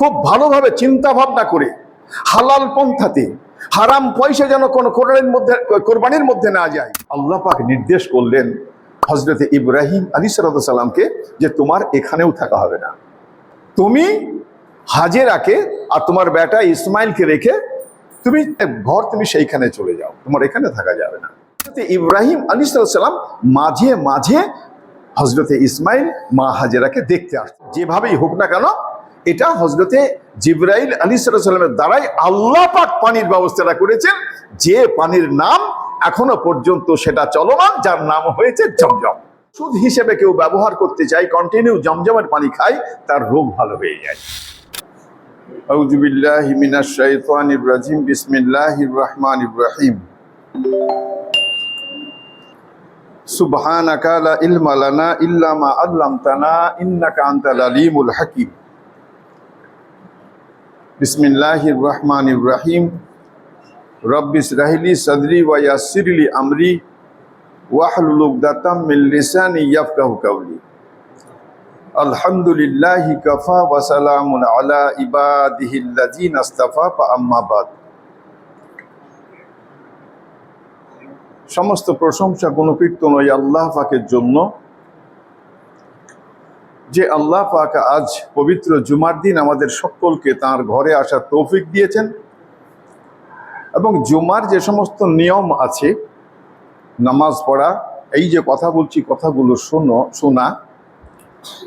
খুব ভালোভাবে চিন্তা ভাবনা করে। হালাল পন্থাতে, হারাম পয়সা যেন কোনো কোরবানির মধ্যে কোরবানির মধ্যে না যায়। আল্লাহ পাক নির্দেশ করলেন হজরতে ইব্রাহিম আলী সালামকে যে তোমার এখানেও থাকা হবে না। তুমি হাজেরাকে আর তোমার বেটা ইসমাইলকে রেখে তুমি ঘর তুমি সেইখানে চলে যাও, তোমার এখানে থাকা যাবে না। ইব্রাহিম আলী সাল্লাম মাঝে মাঝে হজরতে ইসমাইল মা হাজেরাকে দেখতে আসতো। যেভাবেই হোক না কেন এটা হজরতে জিব্রাইল আলী সাল্লামের দ্বারাই আল্লাহ পাক পানির ব্যবস্থাটা করেছেন। যে পানির নাম এখনও পর্যন্ত সেটা চলমান, যার নাম হয়েছে জমজম। ওষুধ হিসেবে কেউ ব্যবহার করতে চাই কন্টিনিউ জমজমের পানি খায়, তার রোগ ভালো হয়ে যায়। আউজুবিল্লাহ মিনাশ শাইতান ইব্রাহিম বিসমিল্লাহির রহমান ইব্রাহিম সুবহানাকা লা ইলমা লানা ইল্লা মা আল্লামতানা, ইন্নাকা আনতাল আলিমুল হাকীম। বিসমিল্লাহির রহমান ইব্রাহিম রব্বিস রাহিলি সদরি ওয়াসিরলি আমরি ওয়াহলুকদাতাম মিল্লিসানি ইয়াফকাহু কাউলি আলহামদুলিল্লাহি কাফা ওয়াসালামুন আলা ইবাদিহিল্লাযিন আস্তাফা ফা আম্মাবাদ সমস্ত প্রশংসা গুণকীর্তন ওই আল্লাহ পাকের জন্য যে আল্লাহ পাক আজ পবিত্র জুমার দিন আমাদের সকলকে তার ঘরে আসার তৌফিক দিয়েছেন। এবং জুমার যে সমস্ত নিয়ম আছে, নামাজ পড়া, এই যে কথা বলছি কথাগুলো শোনো, শোনা,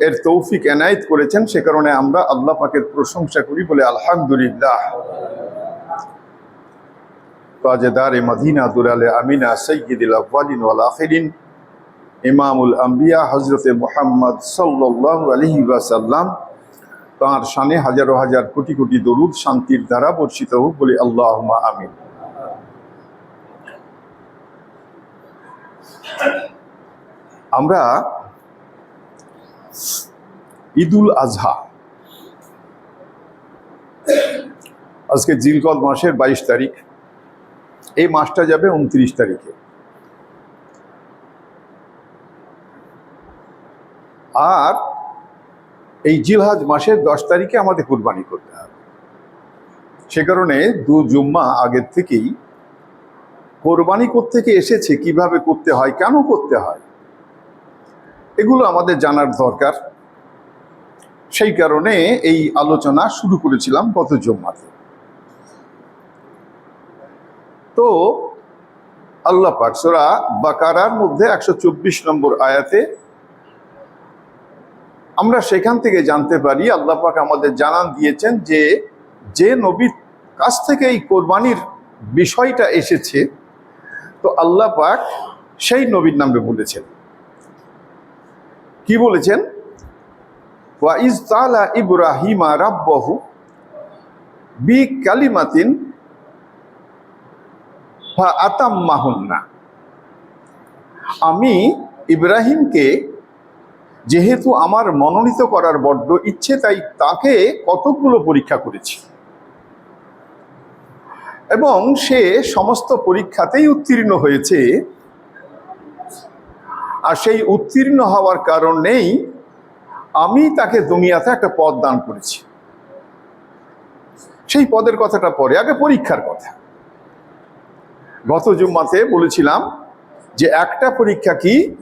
এর তৌফিক এনায়েত করেছেন, সে কারণে আমরা আল্লাহ পাকের প্রশংসা করি বলে আলহামদুলিল্লাহ। তাজেদার মদিনা দুরালে আমিনা সৈয়দুল আব্বালিন ওয়াল আখিরিন। ইমামুল আম্বিয়া হজরতে মোহাম্মদ আলাইহি ওয়াসাল্লাম তাঁর শানে হাজারো হাজার কোটি কোটি দরুদ শান্তির দ্বারা বর্ষিত হোক বলে আল্লাহুম্মা আমিন। আমরা ঈদুল আজহা, আজকে জিলকদ মাসের বাইশ তারিখ, এই মাসটা যাবে উনত্রিশ তারিখে। আর এই জিলহাজ মাসের দশ তারিখে আমাদের কুরবানি করতে হবে। সে কারণে দু জুম্মা আগের থেকেই কোরবানি থেকে এসেছে, কীভাবে করতে হয়, কেন করতে হয়, এগুলো আমাদের জানার দরকার। সেই কারণে এই আলোচনা শুরু করেছিলাম গত জম্মাতে। তো আল্লাহ পাক সোরা বাকারার মধ্যে একশো চব্বিশ নম্বর আয়াতে আমরা সেখান থেকে জানতে পারি, আল্লাহ পাক আমাদের জানান দিয়েছেন যে যে নবীর কাছ থেকে এই কোরবানির বিষয়টা এসেছে, তো আল্লাহ পাক সেই নবীর নামে বলেছেন। কি বলেছেন? ওয়াইজ তালা ইব্রাহিমা রাব্বাহু বি কালিমাতিন আতাম্মাহুন্না। আমি ইব্রাহিমকে যেহেতু আমার মনোনীত করার বড্ড ইচ্ছে, তাই তাকে কতকগুলো পরীক্ষা করেছি। এবং সে সমস্ত পরীক্ষাতেই উত্তীর্ণ হয়েছে। আর সেই উত্তীর্ণ হওয়ার কারণেই আমি তাকে দুনিয়াতে একটা পদ দান করেছি। সেই পদের কথাটা পরে, আগে পরীক্ষার কথা। গত জুম্মাতে বলেছিলাম যে একটা পরীক্ষা কি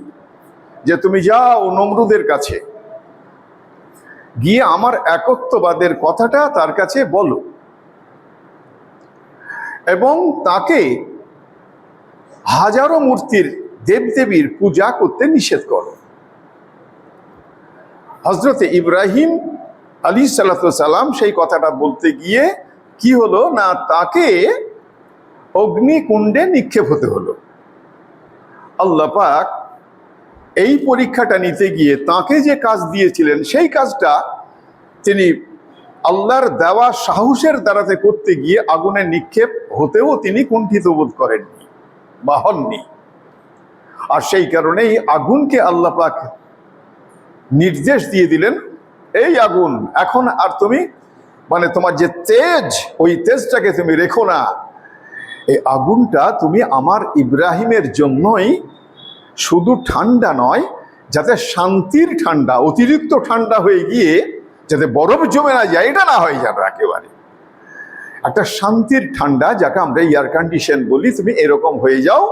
যে তুমি যাও নমরুদের কাছে। গিয়ে আমার একত্ববাদের কথাটা তার কাছে বলো। এবং তাকে হাজারো মূর্তির দেবদেবীর পূজা করতে নিষেধ করো। হজরতে ইব্রাহিম আলী সাল্লাম সেই কথাটা বলতে গিয়ে কি হলো? না, তাকে অগ্নিকুণ্ডে নিক্ষেপ হতে হলো। আল্লাহ পাক এই পরীক্ষাটা নিতে গিয়ে তাকে যে কাজ দিয়েছিলেন, সেই কাজটা তিনি আল্লাহর দেওয়া সাহসের দ্বারাতে করতে গিয়ে আগুনে নিক্ষেপ হতেও তিনি কুণ্ঠিত বোধ করেননি বা হননি। আর সেই কারণেই আগুনকে আল্লাহ পাক নির্দেশ দিয়ে দিলেন, এই আগুন, এখন আর তুমি মানে তোমার যে তেজ, ওই তেজটাকে তুমি রেখো না। এই আগুনটা তুমি আমার ইব্রাহিমের জন্যই শুধু ঠান্ডা নয়, যাতে শান্তির ঠান্ডা, অতিরিক্ত ঠান্ডা হয়ে গিয়ে যাতে বরফ জমে না যায়, এটা না হয় যাবে একেবারে। একটা শান্তির ঠান্ডা, যাকে আমরা এয়ার কন্ডিশন বলি, তুমি এরকম হয়ে যাও।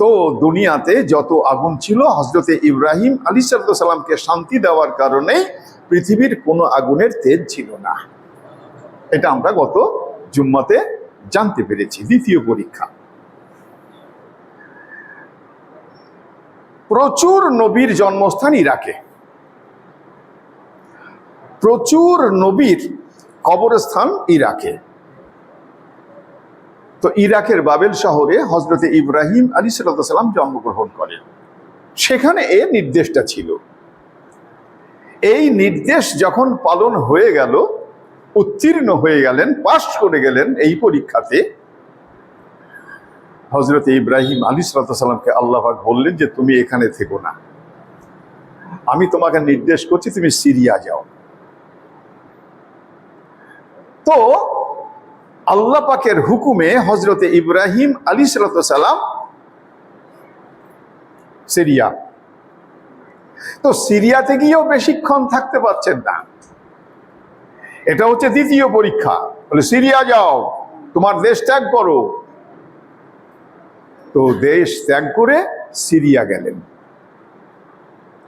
তো দুনিয়াতে যত আগুন ছিল হজরতে ইব্রাহিম আলী সাল্লামকে শান্তি দেওয়ার কারণে পৃথিবীর কোনো আগুনের তেজ ছিল না। এটা আমরা গত জুম্মাতে জানতে পেরেছি, দ্বিতীয় পরীক্ষা। প্রচুর নবীর জন্মস্থান ইরাকে প্রচুর নবীর কবরস্থান ইরাকে। তো ইরাকের বাবেল শহরে হজরতে ইব্রাহিম আলী সাল্লাম জন্মগ্রহণ করেন। সেখানে এ নির্দেশটা ছিল। এই নির্দেশ যখন পালন হয়ে গেল, উত্তীর্ণ হয়ে গেলেন, পাশ করে গেলেন এই পরীক্ষাতে হজরত ইব্রাহিম আলী সাল্লামকে আল্লাহ বললেন যে, তুমি এখানে থেকো না। আমি তোমাকে নির্দেশ করছি তুমি সিরিয়া যাও। তো আল্লাহ পাকের হুকুমে হজরতে ইব্রাহিম আলী সালাম সিরিয়া। তো সিরিয়াতে গিয়েও বেশিক্ষণ থাকতে পারছেন না। এটা হচ্ছে দ্বিতীয় পরীক্ষা। বলে, সিরিয়া যাও, তোমার দেশ ত্যাগ করো। তো দেশ ত্যাগ করে সিরিয়া গেলেন।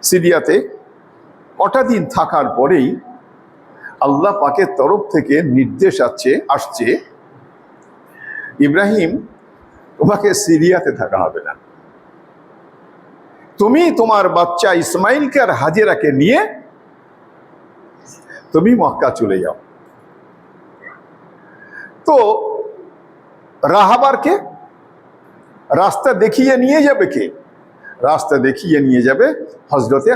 সিরিয়াতে কটা দিন থাকার পরেই আল্লাহ পাকের তরফ থেকে নির্দেশ আছে, আসছে, ইব্রাহিম, তোমাকে সিরিয়াতে থাকা হবে না। তুমি তোমার বাচ্চা ইসমাইলকে আর হাজেরাকে নিয়ে তুমি মক্কা চলে যাও। তো রাহাবারকে রাস্তা দেখিয়ে নিয়ে যাবে কে? রাস্তা দেখিয়ে নিয়ে যাবে হজরতে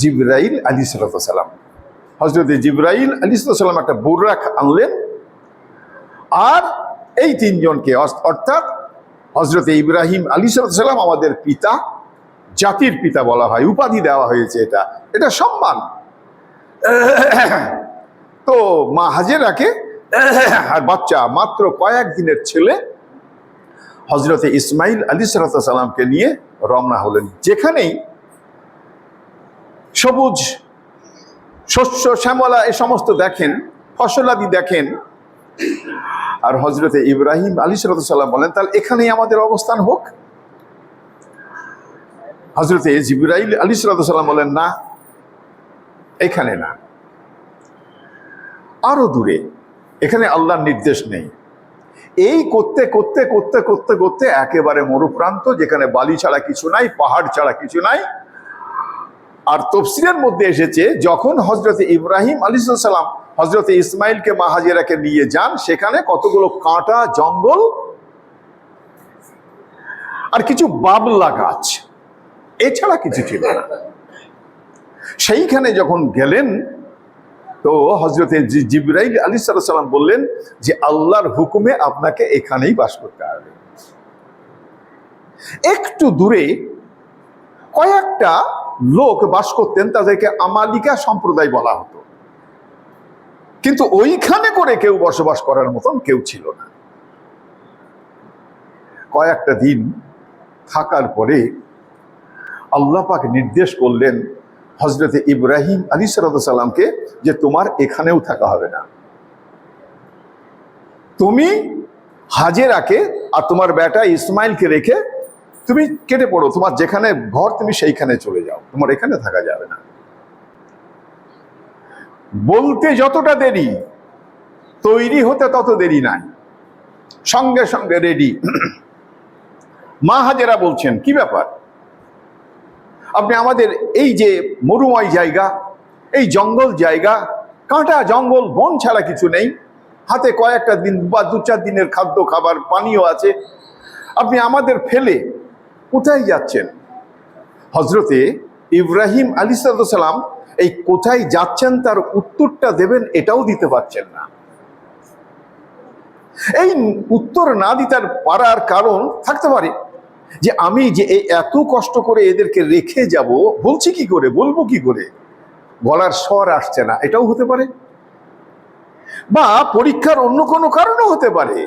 জিব্রাইল আলী সালাম হজরতে জিব্রাইল আলী সাল্লাম একটা বুর্রাক আনলেন। আর এই তিনজনকে অর্থাৎ হজরতে ইব্রাহিম আলী সাল্লাম আমাদের পিতা, জাতির পিতা বলা হয়, উপাধি দেওয়া হয়েছে এটা। এটা সম্মান। তো মা হাজেরাকে, আর বাচ্চা মাত্র কয়েক দিনের ছেলে হজরতে ইসমাইল আলী সালামকে নিয়ে রওনা হলেন। যেখানেই সবুজ, শস্য, শ্যামলা এ সমস্ত দেখেন ফসলাদি দেখেন, আর হজরতে ইব্রাহিম আলী সালাম বলেন, তাহলে এখানেই আমাদের অবস্থান হোক? হজরতে জিব্রাইল আলী সাল্লাম বলেন, না, এখানে না। আরও দূরে। এখানে আল্লাহর নির্দেশ নেই। এই করতে করতে করতে করতে করতে একেবারে মরুপ্রান্ত, যেখানে বালি ছাড়া কিছু নাই, পাহাড় ছাড়া কিছু নাই। আর তফসিলের মধ্যে এসেছে, যখন হজরতে ইব্রাহিম আলী সাল্লাম হজরতে ইসমাইলকে মাহাজিরাকে নিয়ে যান, সেখানে কতগুলো কাঁটা জঙ্গল আর কিছু বাবলা গাছ। এছাড়া কিছু ছিল না। সেইখানে যখন গেলেন তো হজরতে জিব্রাইল আলী সাল্লাম বললেন যে আল্লাহর হুকুমে আপনাকে এখানেই বাস করতে হবে। একটু দূরে কয়েকটা লোক বাস করতেন, তাদেরকে আমালিকা সম্প্রদায় বলা হতো। কিন্তু ওইখানে করে কেউ বসবাস করার মতন কেউ ছিল না। কয়েকটা দিন থাকার পরে আল্লাহ পাক নির্দেশ করলেন হজরতে ইব্রাহিম আলী সালামকে যে তোমার এখানেও থাকা হবে না। তুমি হাজেরাকে আর তোমার বেটা ইসমাইলকে রেখে তুমি কেটে পড়ো, তোমার যেখানে ঘর তুমি সেইখানে চলে যাও, তোমার এখানে থাকা যাবে না। বলতে যতটা দেরি, তৈরি হতে তত দেরি নাই। সঙ্গে সঙ্গে রেডি। মা হাজেরা বলছেন, কি ব্যাপার? আপনি আমাদের এই যে মরুময় জায়গা, এই জঙ্গল জায়গা, কাঁটা জঙ্গল, বন ছাড়া কিছু নেই। হাতে কয়েকটা দিন বা দু চার দিনের খাদ্য, খাবার, পানীয় আছে। আপনি আমাদের ফেলে কোথায় যাচ্ছেন? হজরতে ইব্রাহিম আলী সালাম এই কোথায় যাচ্ছেন তার উত্তরটা দেবেন, এটাও দিতে পারছেন না। এই উত্তর না দিতার পারার কারণ থাকতে পারে। যে আমি যে এই এত কষ্ট করে এদেরকে রেখে যাব, বলছি কি করে, বলব কি করে? গলার স্বর আসছে না, এটাও হতে পারে? বা পরীক্ষার অন্য কোনো কারণও হতে পারে।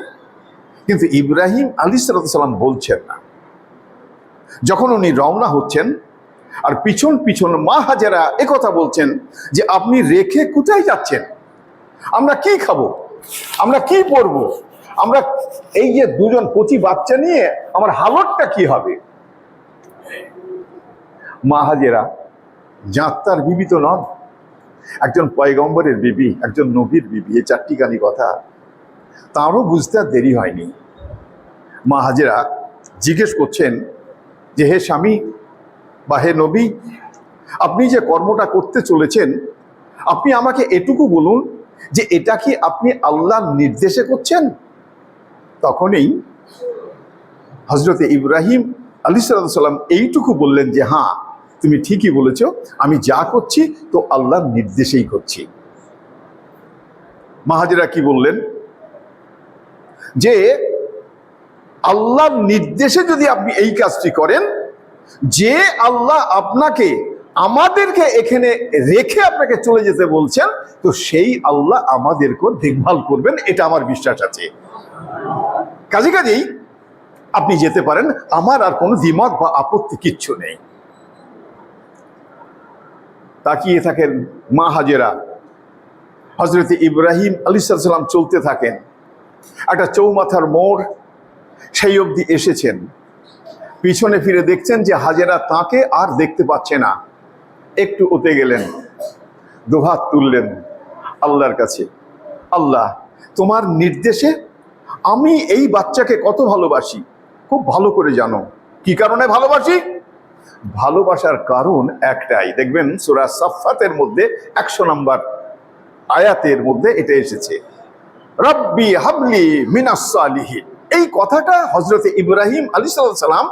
কিন্তু ইব্রাহিম আলী সালাম বলছেন না। যখন উনি রওনা হচ্ছেন, আর পিছন পিছন মা হাজারা কথা বলছেন যে, আপনি রেখে কোথায় যাচ্ছেন? আমরা কি খাব? আমরা কি পরব? আমরা এই যে দুজন কচি বাচ্চা নিয়ে আমার হালতটা কি হবে? মা হাজেরা যাত্রার বিবি তো নন। একজন পয়গম্বরের বিবি, একজন নবীর বিবি, এই চারটিখানি কথা। তারও বুঝতে আর দেরি হয়নি। মা হাজেরা জিজ্ঞেস করছেন যে, হে স্বামী বা হে নবী, আপনি যে কর্মটা করতে চলেছেন, আপনি আমাকে এটুকু বলুন যে, এটা কি আপনি আল্লাহর নির্দেশে করছেন? তখনই হজরতে ইব্রাহিম আলী সাল্লাম এইটুকু বললেন যে হ্যাঁ তুমি ঠিকই বলেছ, আমি যা করছি, তো আল্লাহর নির্দেশেই করছি। মাহাজিরা কি বললেন? যে, আল্লাহর নির্দেশে যদি আপনি এই কাজটি করেন, যে আল্লাহ আপনাকে আমাদেরকে এখানে রেখে আপনাকে চলে যেতে বলছেন, তো সেই আল্লাহ আমাদেরকেও দেখভাল করবেন, এটা আমার বিশ্বাস আছে। কাজে কাজেই আপনি যেতে পারেন। আমার আর কোনো দ্বিমত বা আপত্তি কিচ্ছু নেই। তাকিয়ে থাকেন মা হাজেরা। হজরত ইব্রাহিম আলী সাল্লাম চলতে থাকেন। একটা চৌমাথার মোড়, সেই অবধি এসেছেন। পিছনে ফিরে দেখছেন যে হাজেরা তাকে আর দেখতে পাচ্ছে না। একটু ওতে গেলেন, দুহাত তুললেন আল্লাহর কাছে। আল্লাহ, তোমার নির্দেশে আমি এই বাচ্চাকে কত ভালোবাসি? খুব ভালো করে জানো। কি কারণে ভালোবাসি? ভালোবাসার কারণ একটাই। দেখবেন সুরা সাফাতের মধ্যে একশো নম্বর আয়াতের মধ্যে এটা এসেছে। রব্বি হাবলি মিনাসালিহি এই কথাটা হজরতে ইব্রাহিম আলী সাল্লাম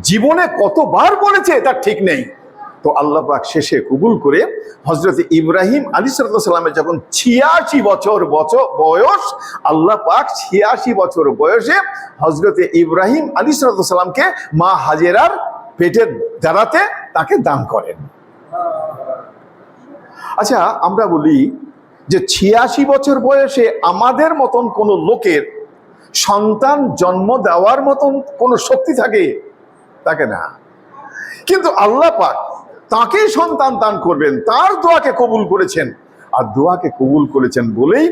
জীবনে কতবার বলেছে তার ঠিক নেই। তো আল্লাহ পাক শেষে কবুল করে হজরতে ইব্রাহিম আলী সাল্লামের যখন ছিয়াশি বছর বছর বয়স, আল্লাহ পাক ছিয়াশি বছর বয়সে হজরতে ইব্রাহিম আলী সাল্লামকে মা হাজেরার পেটের দাঁড়াতে তাকে দান করেন। আচ্ছা আমরা বলি যে ছিয়াশি বছর বয়সে আমাদের মতন কোনো লোকের সন্তান জন্ম দেওয়ার মতন কোনো শক্তি থাকে? তাকে না। কিন্তু আল্লাহ পাক তাকেই সন্তান দান করবেন, তার দোয়াকে কবুল করেছেন। আর দোয়াকে কবুল করেছেন বলেই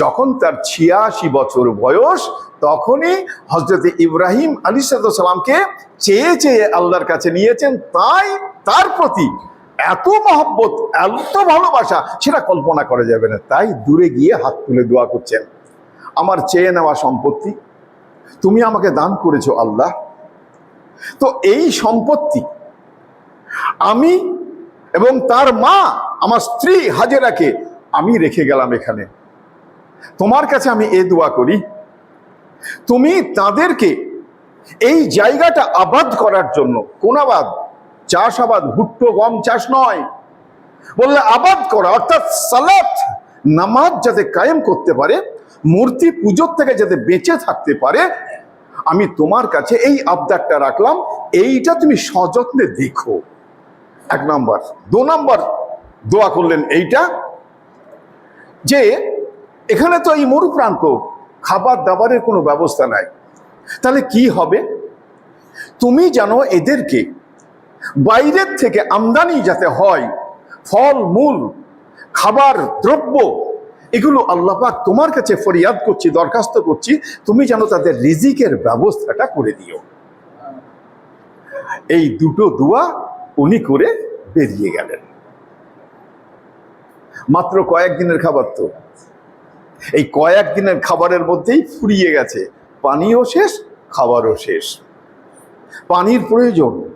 যখন তার ছিয়াশি বছর বয়স, তখনই হজরত ইব্রাহিম আলী সালামকে চেয়ে চেয়ে আল্লাহর কাছে নিয়েছেন। তাই তার প্রতি এত মহব্বত, এত ভালোবাসা, সেটা কল্পনা করা যাবে না। তাই দূরে গিয়ে হাত তুলে দোয়া করছেন। আমার চেয়ে নেওয়া সম্পত্তি, তুমি আমাকে দান করেছ আল্লাহ। তো এই সম্পত্তি আমি এবং তার মা, আমার স্ত্রী হাজেরাকে আমি রেখে গেলাম এখানে। তোমার কাছে আমি এ দোয়া করি, তুমি তাদেরকে এই জায়গাটা আবাদ করার জন্য, কোন আবাদ? চাষ আবাদ, ভুট্টো, গম চাষ নয়। বললে আবাদ করা, অর্থাৎ সালাত, নামাজ যাতে কায়েম করতে পারে, মূর্তি পুজোর থেকে যাতে বেঁচে থাকতে পারে, আমি তোমার কাছে এই আবদারটা রাখলাম। এইটা তুমি সযত্নে দেখো। এক নম্বর। দু নম্বর দোয়া করলেন এইটা যে এখানে তো এই মরুপ্রান্ত, খাবার দাবারের কোনো ব্যবস্থা নাই। তাহলে কি হবে? তুমি যেন এদেরকে বাইরের থেকে আমদানি যাতে হয়, ফল, মূল, খাবার, দ্রব্য, এগুলো আল্লাপাক তোমার কাছে ফরিয়াদ করছি, দরখাস্ত করছি, তুমি যেন তাদের রিজিকের ব্যবস্থাটা করে দিও। এই দুটো দোয়া উনি করে বেরিয়ে গেলেন। মাত্র কয়েকদিনের খাবার তো। এই কয়েক দিনের খাবারের মধ্যেই ফুরিয়ে গেছে। পানিও শেষ, খাবারও শেষ। পানির প্রয়োজন।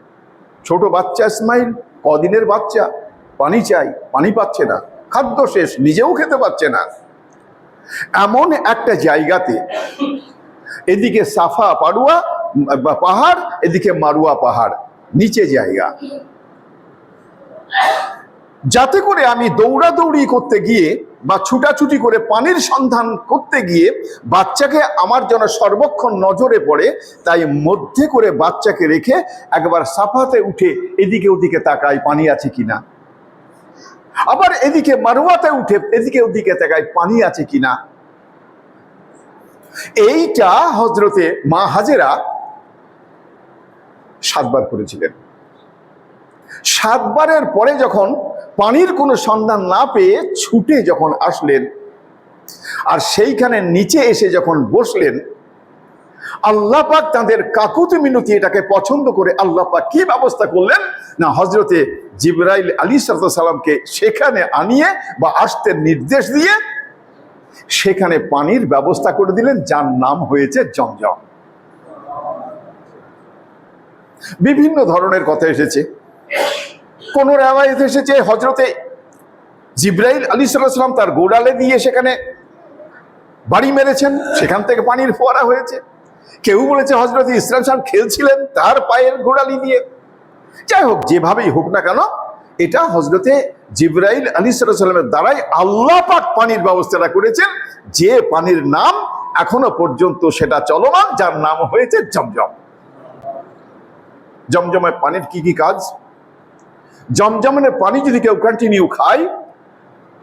ছোট বাচ্চা ইসমাইল, কদিনের বাচ্চা। পানি চাই, পানি পাচ্ছে না। খাদ্য শেষ, নিজেও খেতে পাচ্ছে না। এমন একটা জায়গাতে এদিকে সাফা পাড়ুয়া পাহাড়, এদিকে মারুয়া পাহাড়। নিচে জায়গা। যাতে করে আমি দৌড়াদৌড়ি করতে গিয়ে বা ছুটাছুটি করে পানির সন্ধান করতে গিয়ে বাচ্চাকে আমার যেন সর্বক্ষণ নজরে পড়ে, তাই মধ্যে করে বাচ্চাকে রেখে একবার সাফাতে উঠে এদিকে ওদিকে তাকাই পানি আছে কিনা। আবার এদিকে মারুয়াতে উঠে এদিকে ওদিকে তাকাই পানি আছে কিনা। এইটা হজরতে মা হাজেরা সাতবার করেছিলেন। সাতবারের পরে যখন পানির কোনো সন্ধান না পেয়ে ছুটে যখন আসলেন, আর সেইখানে নিচে এসে যখন বসলেন, আল্লাহ পাক তাদের কাকুতি মিনতি এটাকে পছন্দ করে আল্লাহ পাক কি ব্যবস্থা করলেন? না হজরতে জিব্রাইল আলী সালামকে সেখানে আনিয়ে বা আসতে নির্দেশ দিয়ে সেখানে পানির ব্যবস্থা করে দিলেন, যার নাম হয়েছে জমজম। বিভিন্ন ধরনের কথা এসেছে। কোন রেওয়ায়ত এসেছে হজরতে জিব্রাইল আলী সাল্লাম তার গোড়ালে দিয়ে সেখানে বাড়ি মেরেছেন, সেখান থেকে পানির ফোয়ারা হয়েছে। কেউ বলেছে হজরত ইসলাম সাহেব খেলছিলেন তার পায়ের গোড়ালি দিয়ে যাই হোক, যেভাবেই হোক না কেন, এটা হজরতে জিব্রাইল আলী সাল্লামের দ্বারাই আল্লাহ পাক পানির ব্যবস্থাটা করেছেন। যে পানির নাম এখনও পর্যন্ত সেটা চলমান, যার নাম হয়েছে জমজম। জমজমের পানির কি কি কাজ? জমজমের পানি যদি কেউ কন্টিনিউ খায়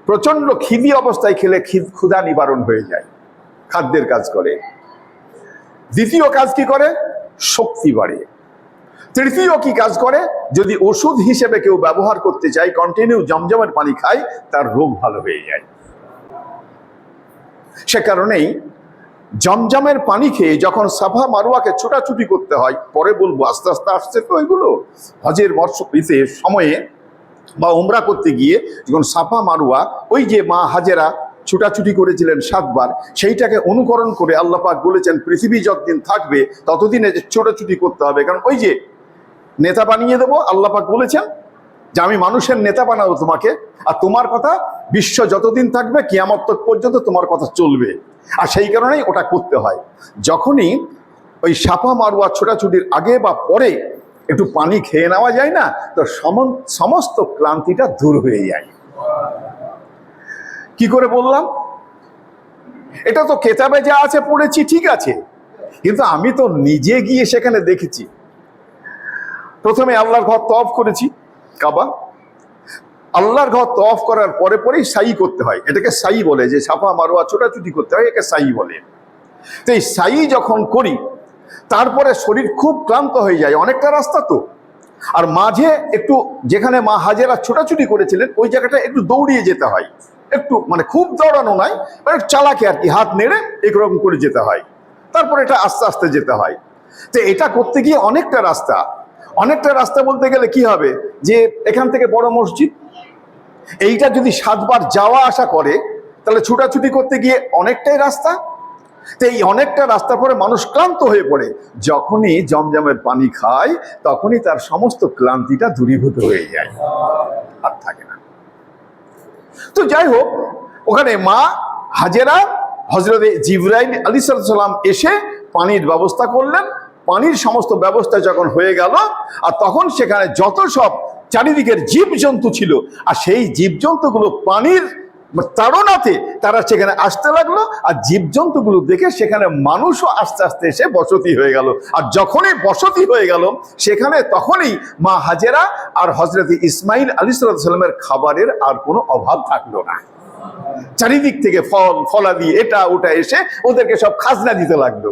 প্রচণ্ড খিদি অবস্থায় খেলে ক্ষুধা নিবারণ হয়ে যায়, খাদ্যের কাজ করে। দ্বিতীয় কাজ কি করে? শক্তি বাড়ে। তৃতীয় কি কাজ করে? যদি ওষুধ হিসেবে কেউ ব্যবহার করতে চায় কন্টিনিউ জমজমের পানি খায়, তার রোগ ভালো হয়ে যায়। সে কারণেই জমজমের পানি খেয়ে যখন সাফা মারুয়াকে ছোটাছুটি করতে হয়, পরে বলব, আস্তে আস্তে আসছে তো এগুলো। হজের বর্ষ সময়ে বা উমরা করতে গিয়ে যখন সাফা মারুয়া, ওই যে মা হাজেরা ছুটাছুটি করেছিলেন সাতবার, সেইটাকে অনুকরণ করে আল্লাহ পাক বলেছেন, পৃথিবী যতদিন থাকবে ততদিনে যে ছোটাছুটি করতে হবে। কারণ ওই যে নেতা বানিয়ে দেবো, আল্লাহ পাক বলেছেন যে আমি মানুষের নেতা বানাবো তোমাকে, আর তোমার কথা বিশ্ব যতদিন থাকবে, কিয়ামত তক পর্যন্ত তোমার কথা চলবে। আর সেই কারণেই ওটা করতে হয়। যখনই ওই সাপা মারুয়া ছোটাছুটির আগে বা পরে একটু পানি খেয়ে নেওয়া যায় না, তো সম- সমস্ত ক্লান্তিটা দূর হয়ে যায়। কি করে বললাম? এটা তো কেতাবে যা আছে পড়েছি, ঠিক আছে। কিন্তু আমি তো নিজে গিয়ে সেখানে দেখেছি। প্রথমে আল্লাহর ঘর তফ করেছি। কাবা, আল্লাহর ঘর তফ করার পরে পরেই সাই করতে হয়। এটাকে সাই বলে, যে ছাপা, মারোয়া, ছোটাছুটি করতে হয়, একে সাই বলে। তো এই সাই যখন করি, তারপরে শরীর খুব ক্লান্ত হয়ে যায়, অনেকটা রাস্তা তো। আর মাঝে একটু, যেখানে মা হাজেরা ছোটাছুটি করেছিলেন, ওই জায়গাটা একটু দৌড়িয়ে যেতে হয়। একটু মানে খুব দৌড়ানো নয় মানে চালাকে আর কি, হাত নেড়ে এরকম করে যেতে হয়। তারপর এটা আস্তে আস্তে যেতে হয়। তো এটা করতে গিয়ে অনেকটা রাস্তা। অনেকটা রাস্তা বলতে গেলে কি হবে? যে এখান থেকে বড় মসজিদ। এইটা যদি সাতবার যাওয়া আসা করে, তাহলে ছুটাছুটি করতে গিয়ে অনেকটাই রাস্তা। তো এই অনেকটা রাস্তা পরে মানুষ ক্লান্ত হয়ে পড়ে। যখনই জমজমের পানি খায়, তখনই তার সমস্ত ক্লান্তিটা দূরীভূত হয়ে যায়। আর থাকে না। তো যাই হোক, ওখানে মা হাজেরা হজরতে জিব্রাইল আলী সাল্লাম এসে পানির ব্যবস্থা করলেন। পানির সমস্ত ব্যবস্থা যখন হয়ে গেল, আর তখন সেখানে যত সব চারিদিকের জীবজন্তু ছিল, আর সেই জীবজন্তুগুলো পানির তাড়নাতে তারা সেখানে আসতে লাগল, আর জীবজন্তুগুলো দেখে সেখানে মানুষও আস্তে আস্তে এসে বসতি হয়ে গেল। আর যখনই বসতি হয়ে গেল, সেখানে তখনই মা হাজেরা আর হজরত ইসমাইল আলী সাল্লামের খাবারের আর কোনো অভাব থাকল না। চারিদিক থেকে ফল, ফলাদি, এটা, ওটা এসে ওদেরকে সব খাজনা দিতে লাগল।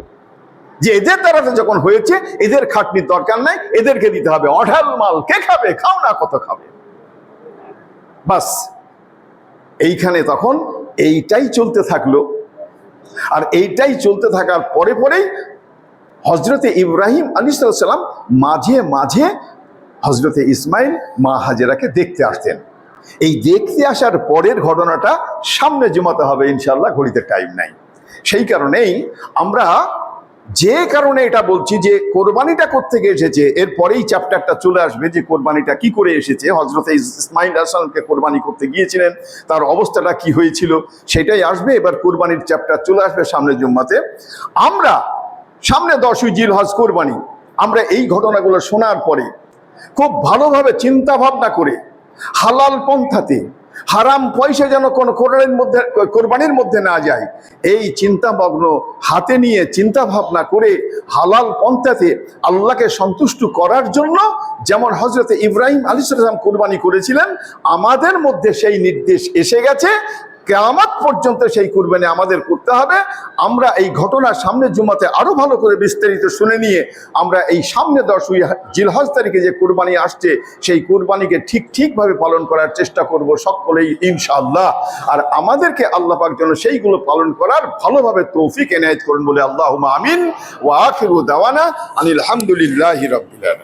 যে এদের দ্বারাতে যখন হয়েছে, এদের খাটনির দরকার নাই, এদেরকে দিতে হবে। অঢাল মাল কে খাবে? খাও না কত খাবে। বাস, এইখানে তখন এইটাই চলতে থাকল। আর এইটাই চলতে থাকার পরে পরেই হজরতে ইব্রাহিম আলী সাল্লাম মাঝে মাঝে হজরতে ইসমাইল মা হাজেরাকে দেখতে আসতেন। এই দেখতে আসার পরের ঘটনাটা সামনে জমাতে হবে ইনশাল্লাহ ঘড়িতে টাইম নাই। সেই কারণেই আমরা যে কারণে এটা বলছি যে কোরবানিটা কোথেকে এসেছে, এরপরেই চ্যাপ্টারটা চলে আসবে যে কোরবানিটা কি করে এসেছে। হজরত ইসমাইল আসলামকে কোরবানি করতে গিয়েছিলেন, তার অবস্থাটা কি হয়েছিল সেটাই আসবে। এবার কোরবানির চ্যাপ্টার চলে আসবে সামনে জুম্মাতে। আমরা সামনে দশই জিল হজ কোরবানি, আমরা এই ঘটনাগুলো শোনার পরে খুব ভালোভাবে চিন্তা ভাবনা করে হালাল পন্থাতে হারাম পয়সা যেন কোনো কোরআনের মধ্যে, কোরবানির মধ্যে না যায়। এই চিন্তা মগ্ন হাতে নিয়ে চিন্তা ভাবনা করে হালাল পন্থাতে আল্লাহকে সন্তুষ্ট করার জন্য যেমন হজরত ইব্রাহিম আলী সালাম কোরবানি করেছিলেন, আমাদের মধ্যে সেই নির্দেশ এসে গেছে কেয়ামত পর্যন্ত সেই কুরবানি আমাদের করতে হবে। আমরা এই ঘটনা সামনের জুমাতে আরও ভালো করে বিস্তারিত শুনে নিয়ে আমরা এই সামনে দশই জিলহজ তারিখে যে কুরবানি আসছে, সেই কুরবানিকে ঠিক ঠিকভাবে পালন করার চেষ্টা করব সকলেই ইনশাআল্লাহ। আর আমাদেরকে আল্লাহ পাক যেন সেইগুলো পালন করার ভালোভাবে তৌফিক এনায়েত করুন বলে আল্লাহ আমিন। ওয়া আখিরু দাওয়ানা আনিল হামদুলিল্লাহি রাব্বিল আলামিন।